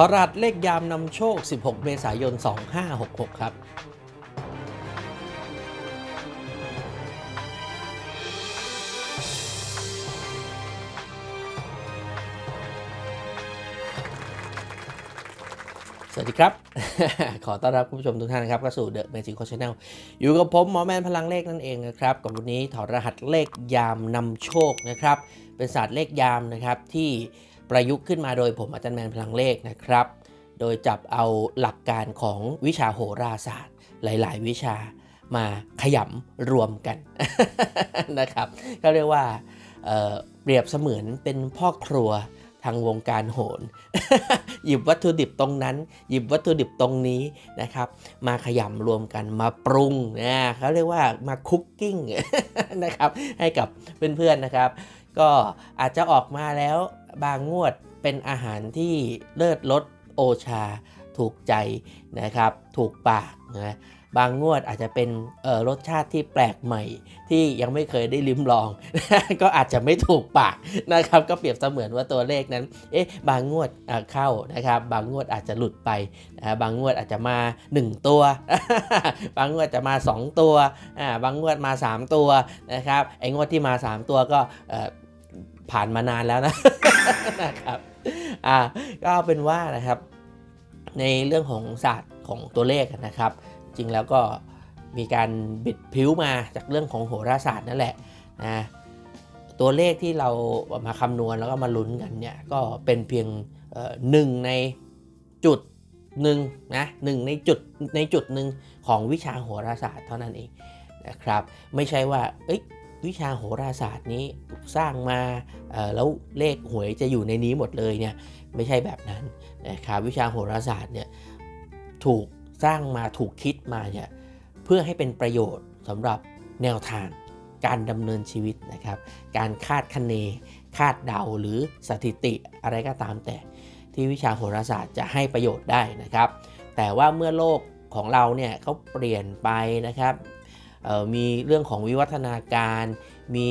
ทอรัสเลขยามนำโชค 16 เมษายน 2566 ครับสวัสดีครับ ขอต้อนรับคุณผู้ชมทุกท่านนะครับเข้าสู่ The Magic Coach Channel อยู่กับผมหมอแมนพลังเลขนั่นเองนะครับ กับวันนี้ถอดรหัสเลขยามนำโชคนะครับ เป็นศาสตร์เลขยามนะครับที่ ประยุกต์ขึ้นมาโดยผมอาจารย์แมนพลังเลขนะครับ โดยจับเอาหลักการของวิชาโหราศาสตร์ หลาย ๆ วิชามาขยำรวมกันนะครับก็เรียกว่าเเปรียบเสมือนเป็นพ่อครัวทางวงการโหน หยิบวัตถุดิบตรงนั้น หยิบวัตถุดิบตรงนี้นะครับ มาขยำรวมกันมาปรุงนะเขาเรียกว่ามาคุกกิ้งนะครับ ให้กับเพื่อนๆนะครับ ก็อาจจะออกมาแล้ว บางงวดเป็นอาหารที่เลิศรสโอชา ถูกใจนะครับ ถูกปากนะบางงวดอาจจะเป็นเอ่อรสชาติที่แปลกใหม่ ที่ยังไม่เคยได้ลิ้มลอง ก็อาจจะไม่ถูกปากนะครับ ก็เปรียบเสมือนว่าตัวเลขนั้น เอ๊ะบางงวดเข้านะครับ บางงวดอาจจะหลุดไปนะบางงวดอาจจะมา 1 ตัว บางงวดจะมา 2 ตัวบางงวดมา 3 ตัวนะครับไอ้งวดที่มา 3 ตัวก็ผ่านมานานแล้วนะ นะครับอ่าก็เป็นว่านะครับในเรื่องของศาสตร์ของตัวเลขนะครับ จริงแล้วก็มีการบิดผิวมาจากเรื่องของโหราศาสตร์นั่นแหละนะตัวเลขที่เรามาคำนวณแล้วก็มาลุ้นกันเนี่ยก็เป็นเพียงหนึ่งในจุดหนึ่งนะหนึ่งในจุดในจุดหนึ่งของวิชาโหราศาสตร์เท่านั้นเองนะครับ ไม่ใช่ว่าเอ้ย วิชาโหราศาสตร์นี้ถูกสร้างมาแล้วเลขหวยจะอยู่ในนี้หมดเลยเนี่ยไม่ใช่แบบนั้นนะครับวิชาโหราศาสตร์เนี่ยถูกสร้างมาถูกคิดมาเนี่ยเพื่อให้เป็นประโยชน์สำหรับแนวทางการดำเนินชีวิตนะครับ การคาดคะเน คาดเดาหรือสถิติอะไรก็ตามแต่ที่วิชาโหราศาสตร์จะให้ประโยชน์ได้นะครับ แต่ว่าเมื่อโลกของเราเนี่ยเขาเปลี่ยนไปนะครับ มีเรื่องของวิวัฒนาการ มี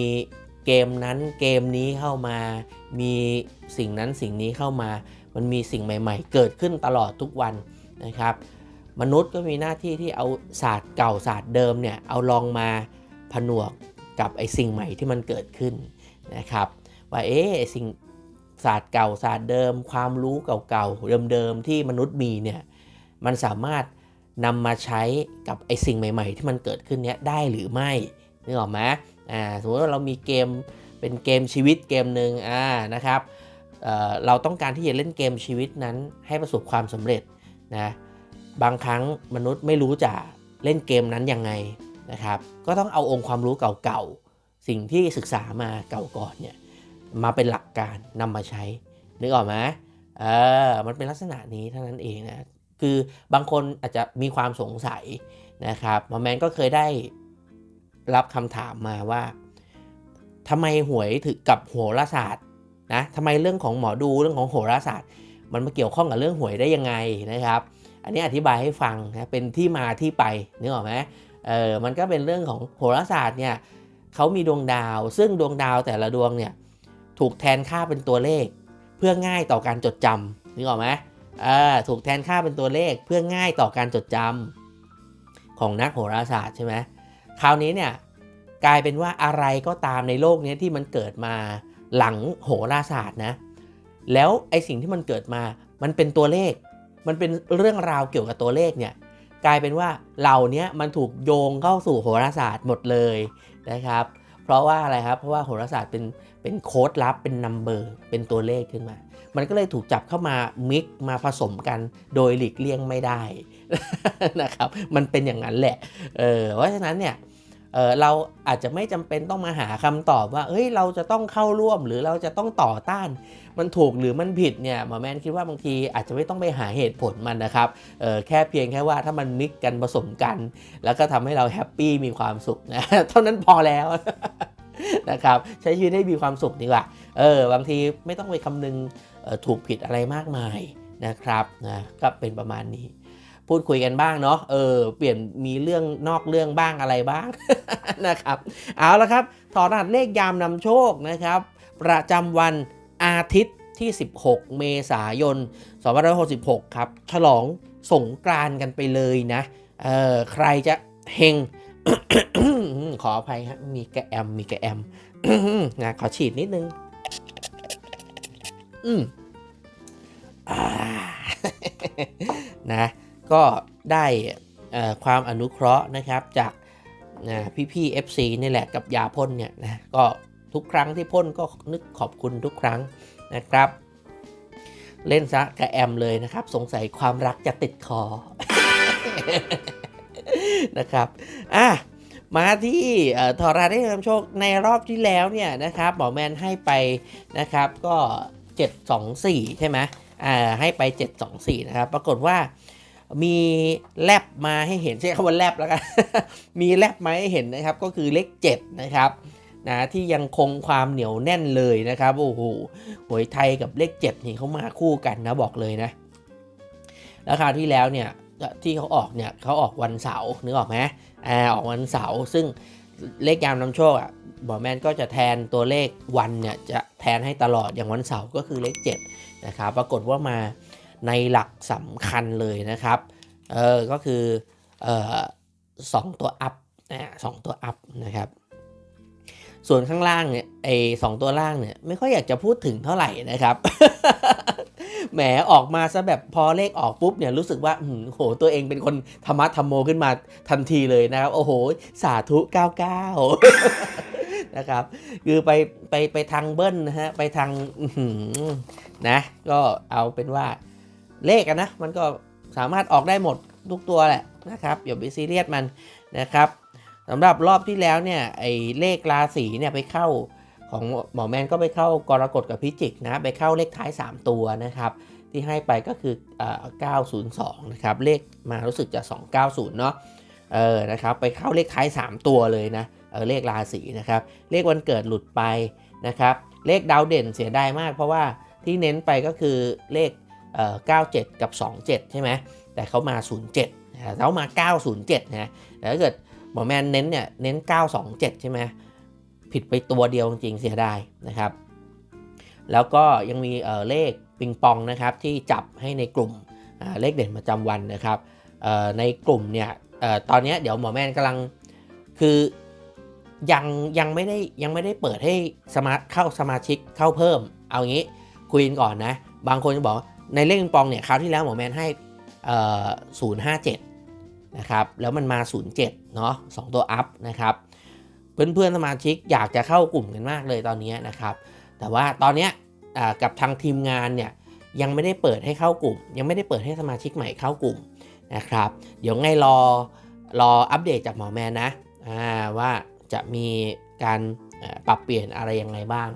เกมนั้นเกมนี้เข้ามา มีสิ่งนั้นสิ่งนี้เข้ามา มันมีสิ่งใหม่ ๆ เกิดขึ้นตลอดทุกวันนะครับ มนุษย์ก็มีหน้าที่ที่เอาศาสตร์เก่าศาสตร์เดิมเนี่ยเอาลองมาผนวกกับไอ้สิ่งใหม่ที่มันเกิดขึ้นนะครับว่าเอ๊ะสิ่งศาสตร์เก่าศาสตร์เดิม ความรู้เก่าๆเดิมๆที่มนุษย์มีเนี่ยมันสามารถ นำมาใช้กับไอสิ่งใหม่ ๆ ที่มันเกิดขึ้นเนี้ยได้หรือไม่นึกออกไหมอ่าสมมติว่าเรามีเกมเป็นเกมชีวิตเกมหนึ่งอ่านะครับเอ่อเราต้องการที่จะเล่นเกมชีวิตนั้นให้ประสบความสำเร็จนะบางครั้งมนุษย์ไม่รู้จะเล่นเกมนั้นยังไงนะครับก็ต้องเอาองค์ความรู้เก่าๆสิ่งที่ศึกษามาเก่าก่อนเนี่ยมาเป็นหลักการนำมาใช้นึกออกไหมเออมันเป็นลักษณะนี้เท่านั้นเองนะ คือบางคนอาจจะมีความสงสัยนะครับหมอแมนก็เคยได้รับคำถามมาว่าทำไมหวยถึงกับโหราศาสตร์นะทำไมเรื่องของหมอดูเรื่องของโหราศาสตร์ มันมาเกี่ยวข้องกับเรื่องหวยได้ยังไงนะครับ อันนี้อธิบายให้ฟังนะเป็นที่มาที่ไปนึกออกไหมเออมันก็เป็นเรื่องของโหราศาสตร์เนี่ยเขามีดวงดาว ซึ่งดวงดาวแต่ละดวงเนี่ยถูกแทนค่าเป็นตัวเลขเพื่อง่ายต่อการจดจำนึกออกไหม ถูกแทนค่าเป็นตัวเลขเพื่อง่ายต่อการจดจำของนักโหราศาสตร์ใช่ไหมคราวนี้เนี่ยกลายเป็นว่าอะไรก็ตามในโลกนี้ที่มันเกิดมาหลังโหราศาสตร์นะ แล้วไอสิ่งที่มันเกิดมา มันเป็นตัวเลข มันเป็นเรื่องราวเกี่ยวกับตัวเลขเนี่ย กลายเป็นว่าเหล่านี้มันถูกโยงเข้าสู่โหราศาสตร์หมดเลยนะครับ เพราะว่าอะไรครับ เพราะว่าโหราศาสตร์เป็นเป็นโค้ดลับ เป็นนัมเบอร์ เป็นตัวเลขขึ้นมา มันก็เลยถูกจับเข้ามามิกมาผสมกันโดยหลีกเลี่ยงไม่ได้นะครับ มันเป็นอย่างนั้นแหละ เออเพราะฉะนั้นเนี่ยเเราอาจจะไม่จำเป็นต้องมาหาคำตอบว่า เฮ้ย เราจะต้องเข้าร่วมหรือเราจะต้องต่อต้าน มันถูกหรือมันผิดเนี่ยหมอแมนคิดว่าบางทีอาจจะไม่ต้องไปหาเหตุผลมันนะครับแค่เพียงแค่ว่าถ้ามันมิกกันผสมกัน แล้วก็ทำให้เราแฮปปี้มีความสุขนะเท่านั้นพอแล้วนะครับ ใช้ชีวิตให้มีความสุขดีกว่า เออบางทีไม่ต้องไปคำนึง ถูกผิดอะไรมากมายนะครับนะก็เป็นประมาณนี้ พูดคุยกันบ้างเนาะเออเปลี่ยนมีเรื่องนอกเรื่องบ้างอะไรบ้าง นะครับ เอาละครับถอดรหัสเลขยามนำโชคนะครับ ประจำวันอาทิตย์ที่ 16 เมษายน2566 ครับ ฉลองสงกรานกันไปเลยนะ เออใครจะเฮงขออภัยฮะมีกระแอม มีกระแอมนะขอฉีดนิดนึง อืม นะก็ได้ความอนุเคราะห์นะครับจากนะพี่ๆ FC นี่แหละกับยาพ่นเนี่ยนะก็ทุกครั้งที่พ่นก็นึกขอบคุณทุกครั้งนะครับ เล่นซะกระแอมเลยนะครับ สงสัยความรักจะติดคอนะครับอะมาที่เอ่อทอราได้นำโชคในรอบที่แล้วเนี่ยนะครับหมอแมนให้ไปนะครับก็ 724 ใช่ไหม ให้ไป 724 นะครับ ปรากฏว่ามีแลบมาให้เห็นใช้คำว่าแลบแล้วกัน มีแลบมาให้เห็นนะครับ ก็คือเลข 7 นะครับนะที่ยังคงความเหนียวแน่นเลยนะครับ โอ้โหหวยไทยกับเลข 7 นี่เขามาคู่กันนะบอกเลยนะ แล้วคราวที่แล้วเนี่ยที่เขาออกเนี่ยเขาออกวันเสาร์นึกออกไหมอ่าออกวันเสาร์ซึ่งเลขยามนำโชคอะบอแมนก็จะแทนตัวเลขวันเนี่ยจะแทนให้ตลอดอย่างวันเสาร์ก็คือเลข 7 นะครับปรากฏว่ามาในหลักสำคัญเลยนะครับเออก็คือเออสองตัวอัพอ่าสองตัวอัพนะครับส่วนข้างล่างเนี่ยไอสองตัวล่างเนี่ยไม่ค่อยอยากจะพูดถึงเท่าไหร่นะครับ แหมออกมาซะแบบพอเลขออกปุ๊บเนี่ยรู้สึกว่าอืมโหตัวเองเป็นคนธรรมะธรรมโมขึ้นมาทันทีเลยนะครับ โอ้โห สาธุ 99 นะครับ คือไปไปไปทางเบิ้ลนะฮะไปทางนะก็เอาเป็นว่าเลขอะนะมันก็สามารถออกได้หมดทุกตัวแหละนะครับอย่าไปซีเรียสมันนะครับสำหรับรอบที่แล้วเนี่ยไอ้เลขราศีเนี่ยไปเข้าของหมอแมนก็ไปเข้ากรกฎกับพิจิกนะไปเข้าเลขท้าย 3 ตัวนะครับ ที่ให้ไปก็คือเอ่อ902 นะครับ เลขมารู้สึกจะ 290 เนาะเออนะครับไปเข้าเลขท้าย 3 ตัวเลยนะ เออเลขราศีนะครับ เลขวันเกิดหลุดไปนะครับ เลขดาวเด่นเสียดายมาก เพราะว่าที่เน้นไปก็คือเลขเอ่อ97 กับ 27 ใช่ไหมแต่เขามา 07นะเขามา 907 นะแต่ถ้าเกิดหมอแมนเน้นเนี่ยเน้น 927 ใช่ไหมผิดไปตัวเดียวจริงเสียดายนะครับ แล้วก็ยังมีเออเลขปิงปองนะครับที่จับให้ในกลุ่มเลขเด่นประจำวันนะครับในกลุ่มเนี่ยออตอนนี้เดี๋ยวหมอแมนกำลังคือ ยังยังไม่ได้ยังไม่ได้เปิดให้สมาเข้าสมาชิกเข้าเพิ่ม เอางี้คุยกันก่อนนะ บางคนจะบอกในเลขปิงปองเนี่ยคราวที่แล้วหมอแมนให้เอ่อ057นะครับแล้วมันมา 07เนาะสองตัวอัพนะครับเพื่อนๆสมาชิกอยากจะเข้ากลุ่มกันมากเลยตอนนี้นะครับ แต่ว่าตอนเนี้ยกับทางทีมงานเนี่ยยังไม่ได้เปิดให้เข้ากลุ่ม ยังไม่ได้เปิดให้สมาชิกใหม่เข้ากลุ่มนะครับ เดี๋ยวไงรอรออัปเดตจากหมอแมนนะว่า จะมีการปรับเปลี่ยนอะไรยังไงบ้าง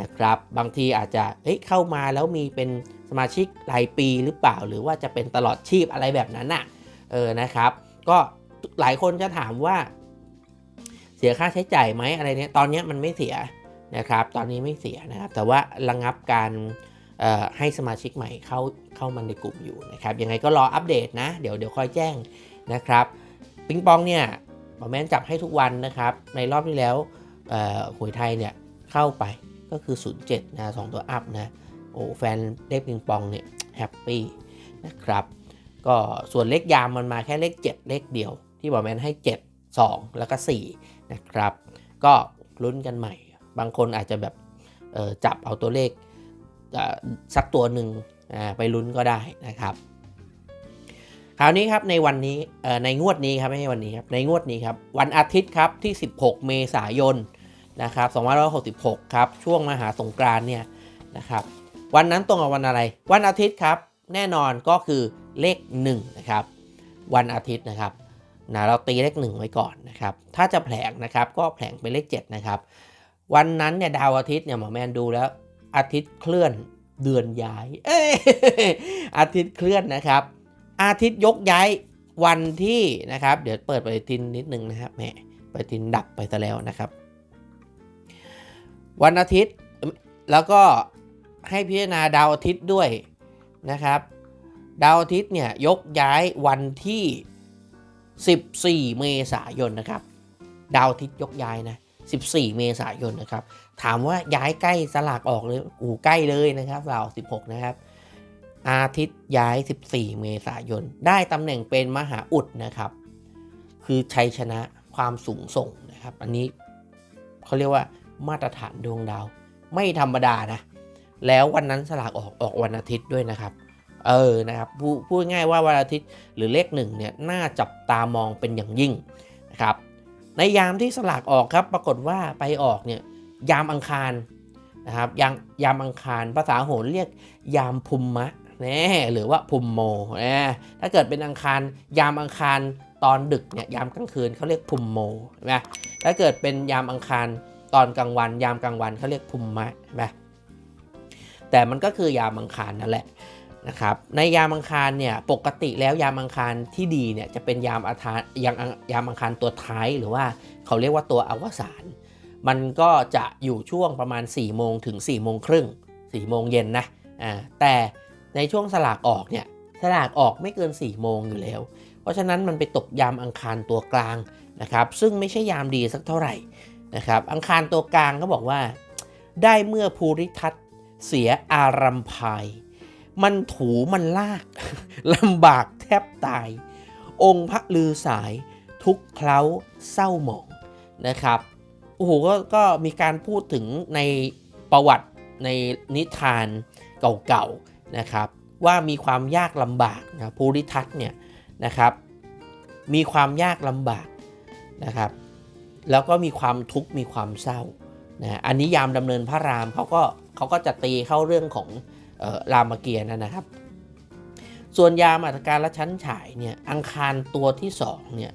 นะครับ บางทีอาจจะเฮ้ยเข้ามาแล้วมีเป็นสมาชิกรายปีหรือเปล่า หรือว่าจะเป็นตลอดชีพอะไรแบบนั้นน่ะเออนะครับ ก็หลายคนจะถามว่า เสียค่าใช้จ่ายไหมอะไรเนี้ยตอนเนี้ยมันไม่เสียนะครับ ตอนนี้ไม่เสียนะครับ แต่ว่าระงับการให้สมาชิกใหม่เข้าเข้ามาในกลุ่มอยู่นะครับยังไงก็รออัปเดตนะ เดี๋ยวเดี๋ยวคอยแจ้งนะครับปิงปองเนี่ย หมอแมนจับให้ทุกวันนะครับ ในรอบที่แล้วหวยไทยเนี่ยเข้าไปก็คือ 07นะสองตัวอัพนะโอ้แฟนเลขปิงปองเนี่ยแฮปปี้นะครับก็ส่วนเลขยามมันมาแค่เลข 7 เลขเดียว ที่หมอแมนให้ 7 2 แล้วก็4นะครับ ก็ลุ้นกันใหม่ บางคนอาจจะแบบจับเอาตัวเลขสักตัวหนึ่งไปลุ้นก็ได้นะครับ คราวนี้ครับในวันนี้ในงวดนี้ครับไม่ใช่วันนี้ครับในงวดนี้ครับวันอาทิตย์ครับที่ 16 เมษายนนะครับ2566 ครับช่วงมหาสงกรานเนี่ยนะครับวันนั้นตรงกับวันอะไร วันอาทิตย์ครับแน่นอนก็คือเลข1นะครับวันอาทิตย์นะครับนะเราตีเลข 1 ไว้ก่อนนะครับถ้าจะแผลงนะครับก็แผลงเป็นเลข7นะครับวันนั้นเนี่ยดาวอาทิตย์เนี่ยหมอแมนดูแล้วอาทิตย์เคลื่อนเดือนย้ายอาทิตย์เคลื่อนนะครับ อาทิตย์ยกย้ายวันที่นะครับ เดี๋ยวเปิดปฏิทินนิดนึงนะครับแหมปฏิทินดับไปซะแล้วนะครับ วันอาทิตย์แล้วก็ให้พิจารณาดาวอาทิตย์ด้วยนะครับ ดาวอาทิตย์เนี่ยยกย้ายวันที่ 14 เมษายนนะครับ ดาวอาทิตย์ยกย้ายนะ 14 เมษายนนะครับ ถามว่าย้ายใกล้สลากออกเลยอูใกล้เลยนะครับเรา16 นะครับ อาทิตย์ย้าย 14 เมษายน ได้ตำแหน่งเป็นมหาอุดนะครับ คือชัยชนะความสูงส่งนะครับ อันนี้เขาเรียกว่ามาตรฐานดวงดาว ไม่ธรรมดานะ แล้ววันนั้นสลากออกออกวันอาทิตย์ด้วยนะครับ เออนะครับพูพูดง่ายว่าวันอาทิตย์หรือเลขหนึ่งเนี่ยน่าจับตามองเป็นอย่างยิ่งนะครับ ในยามที่สลากออกครับ ปรากฏว่าไปออกเนี่ยยามอังคารนะครับยามยามอังคารภาษาโหรเรียกยามภูมมะ น่หรือว่าภูมโมนะถ้าเกิดเป็นอังคารยามอังคารตอนดึกเนี่ยยามกลางคืนเขาเรียกภูมโมใช่ไหมถ้าเกิดเป็นยามอังคารตอนกลางวัน ยามกลางวันเขาเรียกภูมมะใช่ไหมแต่มันก็คือยามอังคารนั่นแหละนะครับในยามอังคารเนี่ยปกติแล้วยามอังคารที่ดีเนี่ยจะเป็นยามอาทานยามยามอังคารตัวท้ายหรือว่าเขาเรียกว่าตัวอวสานมันก็จะอยู่ช่วงประมาณ4ี่โมงถึง4ี่โมงครึ่งสี่โมงเย็นนะอ่าแต่ ในช่วงสลากออกเนี่ยสลากออกไม่เกิน4ี่โมงอยู่แล้ว เพราะฉะนั้นมันไปตกยามอังคารตัวกลางนะครับ ซึ่งไม่ใช่ยามดีสักเท่าไหร่นะครับ อังคารตัวกลางก็บอกว่า ได้เมื่อภูริทัศน์เสียอารัมพาย มันถูมันลากลำบากแทบตาย องค์พระลือสายทุกเคล้าเศร้าหมองนะครับโอ้โหก็ก็มีการพูดถึงในประวัติในนิทานเก่าๆ นะครับว่ามีความยากลำบากนะภูริทัศน์เนี่ยนะครับมีความยากลำบากนะครับแล้วก็มีความทุกข์มีความเศร้านะอันนี้ยามดำเนินพระรามเขาก็เขาก็จะตีเข้าเรื่องของรามเกียรตินะครับ ส่วนยามอัตการและชั้นฉายเนี่ยอังคารตัวที่2เนี่ย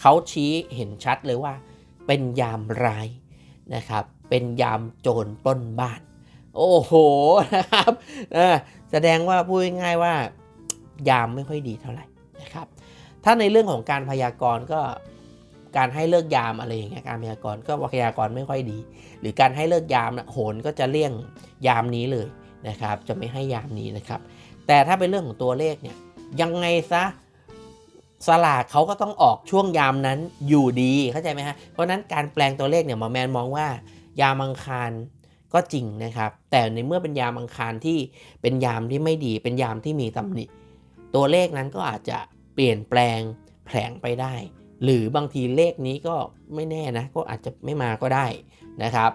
เขาชี้เห็นชัดเลยว่า เป็นยามร้ายนะครับเป็นยามโจรปล้นบ้าน โอ้โหนะครับ แสดงว่าพูดง่ายๆว่า ยามไม่ค่อยดีเท่าไหร่นะครับ ถ้าในเรื่องของการพยากรณ์ก็การให้เลิกยามอะไรอย่างเงี้ยการพยากรณ์ก็พยากรณ์ไม่ค่อยดี หรือการให้เลิกยามโหนก็จะเลี่ยงยามนี้เลยนะครับ จะไม่ให้ยามนี้นะครับ แต่ถ้าเป็นเรื่องของตัวเลขเนี่ยยังไงซะสลากเขาก็ต้องออกช่วงยามนั้นอยู่ดีเข้าใจไหมฮะเพราะนั้นการแปลงตัวเลขเนี่ยหมอแมนมองว่ายามอังคาร ก็จริงนะครับ แต่ในเมื่อเป็นยามอังคารที่เป็นยามที่ไม่ดี เป็นยามที่มีตำหนิ ตัวเลขนั้นก็อาจจะเปลี่ยนแปลงแผลงไปได้ หรือบางทีเลขนี้ก็ไม่แน่นะ ก็อาจจะไม่มาก็ได้นะครับ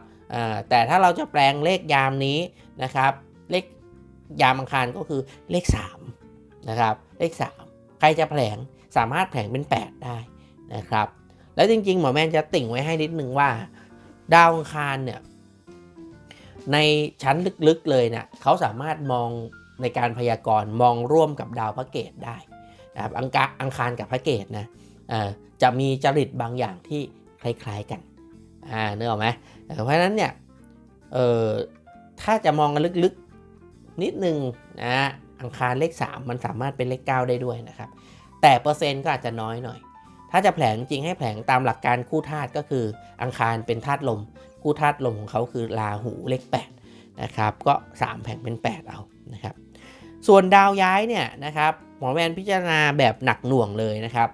แต่ถ้าเราจะแปลงเลขยามนี้นะครับ เลขยามอังคารก็คือเลข3นะครับเลข 3 ใครจะแผลงสามารถแผลงเป็น 8 ได้นะครับ แล้วจริงๆ หมอแมนจะติ่งไว้ให้นิดนึงว่า ดาวอังคารเนี่ย ในชั้นลึกๆเลยเนี่ยเขาสามารถมองในการพยากรณ์มองร่วมกับดาวพระเกตได้นะครับอังคารอังคารกับพระเกตนะจะมีจริตบางอย่างที่คล้ายๆกันอ่าเนื้อไหมเพราะฉะนั้นเนี่ยถ้าจะมองกันลึกๆนิดนึงนะอังคารเลข 3 มันสามารถเป็นเลข 9 ได้ด้วยนะครับ แต่เปอร์เซ็นต์ก็อาจจะน้อยหน่อย ถ้าจะแผลงจริงให้แผลงตามหลักการคู่ธาตุก็คืออังคารเป็นธาตุลม คู่ธาตุลมของเขาคือราหูเลข8นะครับ ก็ 3 แผงเป็น 8 เอานะครับ ส่วนดาวย้ายเนี่ยนะครับหมอแมนพิจารณาแบบหนักหน่วงเลยนะครับ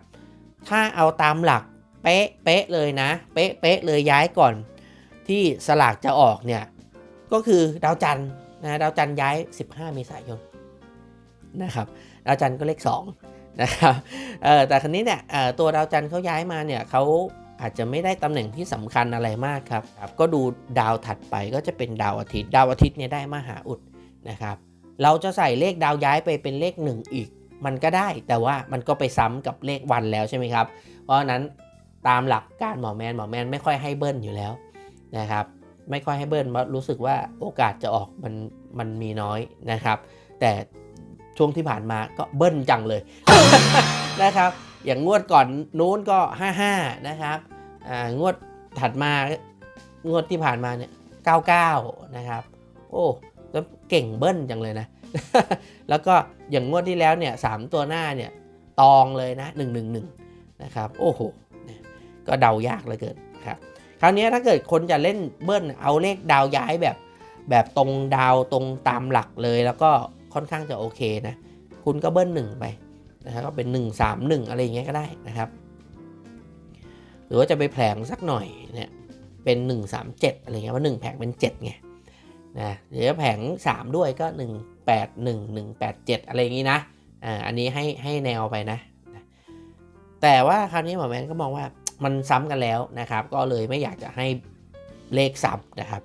ถ้าเอาตามหลักเป๊ะเป๊ะเลยนะ เป๊ะเป๊ะเลยย้ายก่อน ที่สลากจะออกเนี่ยก็คือดาวจันทร์นะดาวจันทร์ย้าย 15 เมษายนนะครับดาวจันทร์ก็เลข2นะครับเออแต่ครั้นี้เนี่ยตัวดาวจันทร์เขาย้ายมาเนี่ยเขา อาจจะไม่ได้ตำแหน่งที่สำคัญอะไรมากครับรบก็ดูดาวถัดไปก็จะเป็นดาวอาทิตย์ ดาวอาทิตย์เนี่ยได้มหาอุดนะครับ เราจะใส่เลขดาวย้ายไปเป็นเลข 1 อีก มันก็ได้แต่ว่ามันก็ไปซ้ำกับเลขวันแล้วใช่ไหมครับ เพราะนั้นตามหลักการหมอแมนหมอแมนไม่ค่อยให้เบิ้ลอยู่แล้วนะครับ ไม่ค่อยให้เบิ้ลเพราะรู้สึกว่าโอกาสจะออกมันมันมีน้อยนะครับ แต่ช่วงที่ผ่านมาก็เบิ้ลจังเลยนะครับ อย่างงวดก่อนนู้นก็ 55 นะครับอ่างวดถัดมางวดที่ผ่านมาเนี่ย 99 นะครับ โอ้แล้วเก่งเบิ้ลจังเลยนะ แล้วก็อย่างงวดที่แล้วเนี่ยสตัวหน้าเนี่ยตองเลยนะ 111 นะครับ โอ้โห ก็เดายากเลยเกินครับ คราวนี้ถ้าเกิดคนจะเล่นเบิ้ลเอาเลขดาวย้ายแบบแบบตรงดาวตรงตามหลักเลยแล้วก็ค่อนข้างจะโอเคนะ คุณก็เบิ้ลหนึ่งไป นะครับก็เป็น 1 3 1 อะไรอย่างเงี้ยก็ได้นะครับ หรือว่าจะไปแผลงสักหน่อยเนี่ยเป็น 137 อะไรเงี้ยว่า 1 แผงเป็น7ไงนะหรือแผง 3 ด้วยก็ 181 187 อะไรอย่างงี้นะอ่าอันนี้ให้ให้แนวไปนะแต่ว่าคราวนี้หมอแมนก็มองว่ามันซ้ำกันแล้วนะครับ ก็เลยไม่อยากจะให้เลขซ้ำนะครับ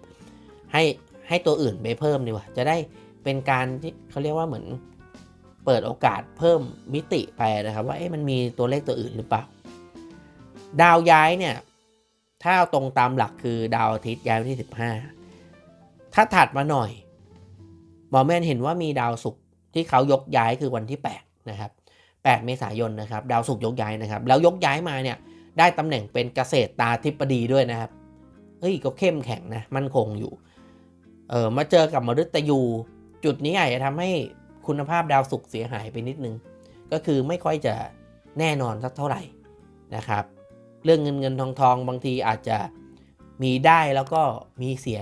ให้ให้ตัวอื่นไปเพิ่มดีกว่า จะได้เป็นการที่เขาเรียกว่าเหมือน เปิดโอกาสเพิ่มมิติไปนะครับว่ามันมีตัวเลขตัวอื่นหรือเปล่า ดาวย้ายเนี่ย ถ้าเอาตรงตามหลักคือดาวอาทิตย์ย้ายวันที่ 15 ถ้าถัดมาหน่อยหมอแม่นเห็นว่ามีดาวศุกร์ที่เขายกย้ายคือวันที่ 8 นะครับ 8 เมษายนนะครับ ดาวศุกร์ยกย้ายนะครับ แล้วยกย้ายมาเนี่ยได้ตำแหน่งเป็นเกษตรตาธิปดีด้วยนะครับเฮ้ยก็เข้มแข็งนะมั่นคงอยู่เออมาเจอกับมฤตยู จุดนี้อาจจะทำให้ คุณภาพดาวศุกร์เสียหายไปนิดนึง ก็คือไม่ค่อยจะแน่นอนสักเท่าไหร่นะครับ เรื่องเงินเงินทองทองบางทีอาจจะมีได้แล้วก็มีเสีย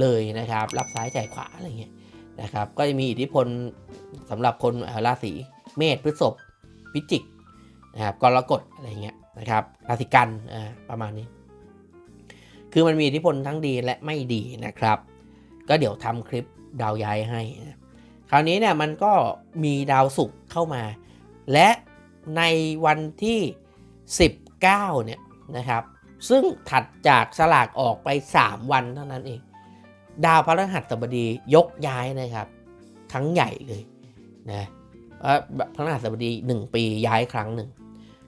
เลยนะครับ รับซ้ายจ่ายขวาอะไรเงี้ยนะครับ ก็จะมีอิทธิพลสำหรับคนราศีเมษพฤษภพิจิกนะครับกรกฎอะไรเงี้ยนะครับราศีกันอ่าประมาณนี้ คือมันมีอิทธิพลทั้งดีและไม่ดีนะครับ ก็เดี๋ยวทำคลิปดาวย้ายให้นะ ราวนี้เนี่ยมันก็มีดาวศุกร์เข้ามา และในวันที่ 19 เนี่ยนะครับ ซึ่งถัดจากสลากออกไป 3 วันเท่านั้นเอง ดาวพฤหัสบดียกย้ายนะครับ ครั้งใหญ่เลยนะเอ่อพฤหัสบดี 1 ปีย้ายครั้งหนึ่ง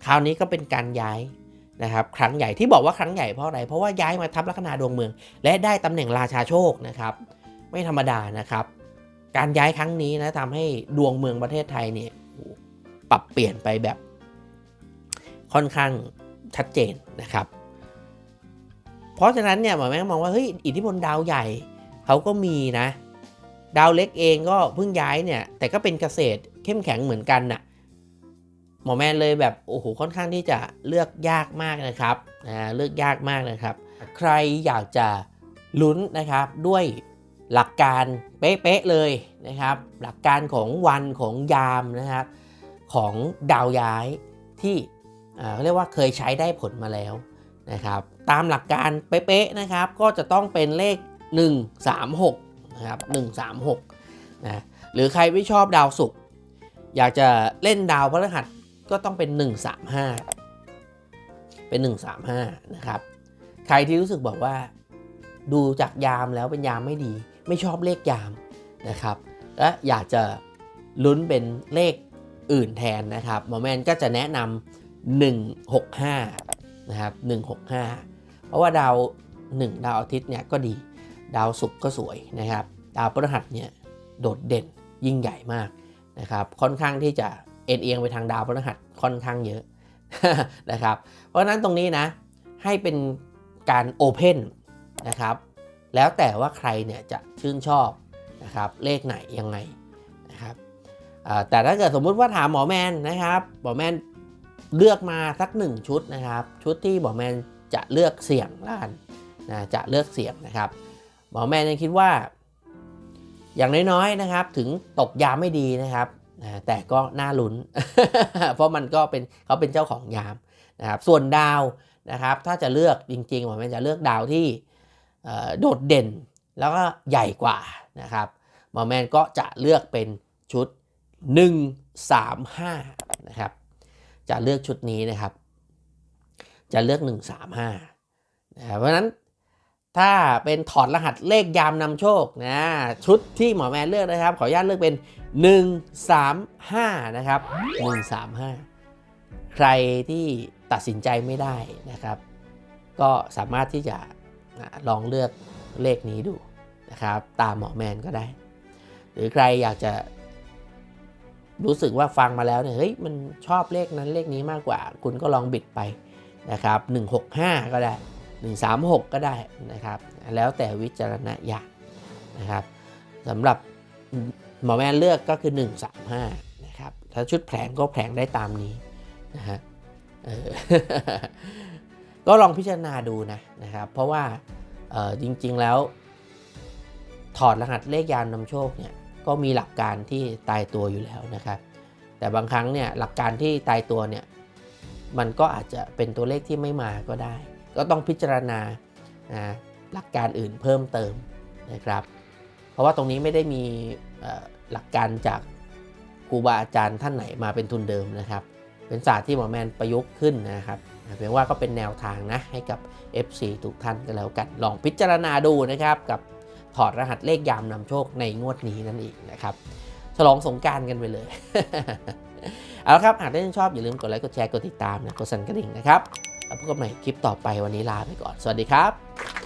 คราวนี้ก็เป็นการย้ายนะครับ ครั้งใหญ่ที่บอกว่าครั้งใหญ่เพราะอะไร เพราะว่าย้ายมาทับลัคนาดวงเมือง และได้ตำแหน่งราชาโชคนะครับ ไม่ธรรมดานะครับ การย้ายครั้งนี้นะทำให้ดวงเมืองประเทศไทยเนี่ยปรับเปลี่ยนไปแบบค่อนข้างชัดเจนนะครับ เพราะฉะนั้นเนี่ยหมอแม่งมองว่าเฮ้ยอิทธิพลดาวใหญ่เขาก็มีนะ ดาวเล็กเองก็เพิ่งย้ายเนี่ย แต่ก็เป็นเกษตรเข้มแข็งเหมือนกันน่ะหมอแมนเลยแบบโอ้โหค่อนข้างที่จะเลือกยากมากนะครับนะเลือกยากมากนะครับ ใครอยากจะลุ้นนะครับด้วย หลักการเป๊ะๆเลยนะครับ หลักการของวันของยามนะครับของดาวย้ายที่เขาเรียกว่าเคยใช้ได้ผลมาแล้วนะครับ ตามหลักการเป๊ะๆนะครับ ก็จะต้องเป็นเลข 136นะครับ136นะหรือใครไม่ชอบดาวศุกร์อยากจะเล่นดาวพฤหัสก็ต้องเป็น 135 เป็น 135นะครับ ใครที่รู้สึกบอกว่า ดูจากยามแล้วเป็นยามไม่ดี ไม่ชอบเลขยามนะครับ และอยากจะลุ้นเป็นเลขอื่นแทนนะครับหมอแมนก็จะแนะนำ165นะครับ165 เพราะว่าดาว 1 ดาวอาทิตย์เนี่ยก็ดี ดาวศุกร์ก็สวยนะครับ ดาวพฤหัสเนี่ยโดดเด่นยิ่งใหญ่มากนะครับ ค่อนข้างที่จะเอ็นเอียงไปทางดาวพฤหัสค่อนข้างเยอะนะครับ เพราะฉะนั้นตรงนี้นะให้เป็นการโอเพนนะครับ แล้วแต่ว่าใครเนี่ยจะชื่นชอบนะครับเลขไหนยังไงนะครับแต่ถ้าเกิดสมมุติว่าถามหมอแมนนะครับหมอแมนเลือกมาสักหนึ่งชุดนะครับ ชุดที่หมอแมนจะเลือกเสี่ยงล้านนะจะเลือกเสี่ยงนะครับ หมอแมนยังคิดว่า อย่างน้อยๆนะครับ ถึงตกยามไม่ดีนะครับนะแต่ก็น่าลุ้น เพราะมันก็เป็นเขาเป็นเจ้าของยามนะครับ ส่วนดาวนะครับ ถ้าจะเลือกจริงๆหมอแมนจะเลือกดาวที่ โดดเด่นแล้วก็ใหญ่กว่านะครับหมอแมนก็จะเลือกเป็นชุด 135นะครับจะเลือกชุดนี้นะครับ จะเลือก 135นะเพราะนั้นถ้าเป็นถอดรหัสเลขยามนำโชคนะชุดที่หมอแมนเลือกนะครับ ขออนุญาตเลือกเป็น 135นะครับ135 ใครที่ตัดสินใจไม่ได้นะครับ ก็สามารถที่จะ ลองเลือกเลขนี้ดูนะครับตามหมอแมนก็ได้ หรือใครอยากจะรู้สึกว่าฟังมาแล้วเนี่ยเฮ้ยมันชอบเลขนั้นเลขนี้มากกว่า คุณก็ลองบิดไปนะครับ165 ก็ได้ 136 ก็ได้นะครับแล้วแต่วิจารณญาณนะครับสำหรับหมอแมนเลือกก็คือ 135นะครับถ้าชุดแผลงก็แผลงได้ตามนี้นะฮะ ก็ลองพิจารณาดูนะนะครับ เพราะว่าจริงๆแล้วถอดรหัสเลขยานนำโชคเนี่ยก็มีหลักการที่ตายตัวอยู่แล้วนะครับ แต่บางครั้งเนี่ยหลักการที่ตายตัวเนี่ยมันก็อาจจะเป็นตัวเลขที่ไม่มาก็ได้ ก็ต้องพิจารณาหลักการอื่นเพิ่มเติมนะครับ เพราะว่าตรงนี้ไม่ได้มีหลักการจากครูบาอาจารย์ท่านไหนมาเป็นทุนเดิมนะครับ เป็นศาสตร์ที่หมอแมนประยุกต์ขึ้นนะครับ เพียงว่าก็เป็นแนวทางนะให้กับ FC ทุกท่านก็แล้วกัน ลองพิจารณาดูนะครับกับถอดรหัสเลขยามนำโชคในงวดนี้นั่นเองนะครับฉลองสงการกันไปเลย เอาละครับ หากท่านชอบอย่าลืมกดไลค์กดแชร์กดติดตามนะกดสั่นกระดิ่งนะครับแล้วพบกันใหม่คลิปต่อไปวันนี้ลาไปก่อน สวัสดีครับ